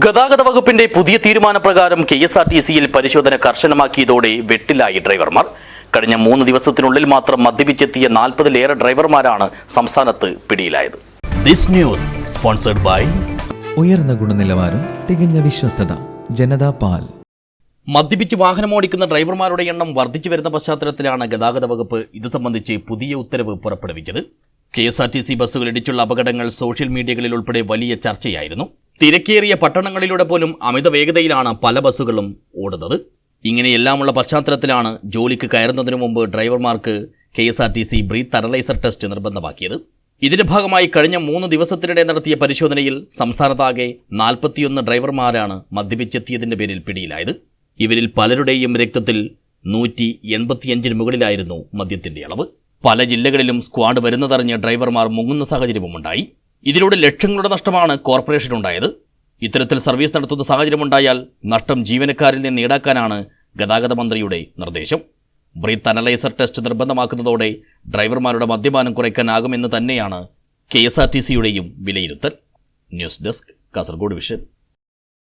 ഗതാഗത വകുപ്പിന്റെ പുതിയ തീരുമാനപ്രകാരം കെ എസ് ആർ ടി സിയിൽ പരിശോധന കർശനമാക്കിയതോടെ വെട്ടിലായി ഡ്രൈവർമാർ. കഴിഞ്ഞ മൂന്ന് ദിവസത്തിനുള്ളിൽ മാത്രം മദ്യപിച്ചെത്തിയ നാൽപ്പതിലേറെ ഡ്രൈവർമാരാണ് സംസ്ഥാനത്ത് പിടിയിലായത്. ദിസ് ന്യൂസ് സ്പോൺസർഡ് ബൈ ഉയർന്ന ഗുണനിലവാരം തികഞ്ഞ വിശ്വസ്തത ജനതാ പാൽ. മദ്യപിച്ച് വാഹനമോടിക്കുന്ന ഡ്രൈവർമാരുടെ എണ്ണം വർദ്ധിച്ചു വരുന്ന പശ്ചാത്തലത്തിലാണ് ഗതാഗത വകുപ്പ് ഇത് സംബന്ധിച്ച് പുതിയ ഉത്തരവ് പുറപ്പെടുവിച്ചത്. K S R T C ബസ്സുകൾ ഇടിച്ചുള്ള അപകടങ്ങൾ സോഷ്യൽ മീഡിയകളിൽ ഉൾപ്പെടെ വലിയ ചർച്ചയായിരുന്നു. തിരക്കേറിയ പട്ടണങ്ങളിലൂടെ പോലും അമിത വേഗതയിലാണ് പല ബസ്സുകളും ഓടുന്നത്. ഇങ്ങനെയെല്ലാമുള്ള പശ്ചാത്തലത്തിലാണ് ജോലിക്ക് കയറുന്നതിനു മുമ്പ് ഡ്രൈവർമാർക്ക് K S R T C breath analyser test നിർബന്ധമാക്കിയത്. ഇതിന്റെ ഭാഗമായി കഴിഞ്ഞ മൂന്ന് ദിവസത്തിനിടെ നടത്തിയ പരിശോധനയിൽ സംസ്ഥാനത്താകെ നാൽപ്പത്തിയൊന്ന് ഡ്രൈവർമാരാണ് മദ്യപിച്ചെത്തിയതിന്റെ പേരിൽ പിടിയിലായത്. ഇവരിൽ പലരുടെയും രക്തത്തിൽ നൂറ്റി എൺപത്തിയഞ്ചിന് മുകളിലായിരുന്നു മദ്യത്തിന്റെ അളവ്. പല ജില്ലകളിലും സ്ക്വാഡ് വരുന്നതറിഞ്ഞ് ഡ്രൈവർമാർ മുങ്ങുന്ന സാഹചര്യവുമുണ്ടായി ഇതിലൂടെ ലക്ഷങ്ങളുടെ നഷ്ടമാണ് കോർപ്പറേഷനുണ്ടായത് ഇത്തരത്തിൽ സർവീസ് നടത്തുന്ന സാഹചര്യമുണ്ടായാൽ നഷ്ടം ജീവനക്കാരിൽ നിന്ന് ഈടാക്കാനാണ് ഗതാഗത മന്ത്രിയുടെ നിർദ്ദേശം. ബ്രീത്ത് അനലൈസർ ടെസ്റ്റ് നിർബന്ധമാക്കുന്നതോടെ ഡ്രൈവർമാരുടെ മദ്യപാനം കുറയ്ക്കാനാകുമെന്ന് തന്നെയാണ് കെ എസ് ആർ ടി സിയുടെയും വിലയിരുത്തൽ. News desk Kasaragod vision.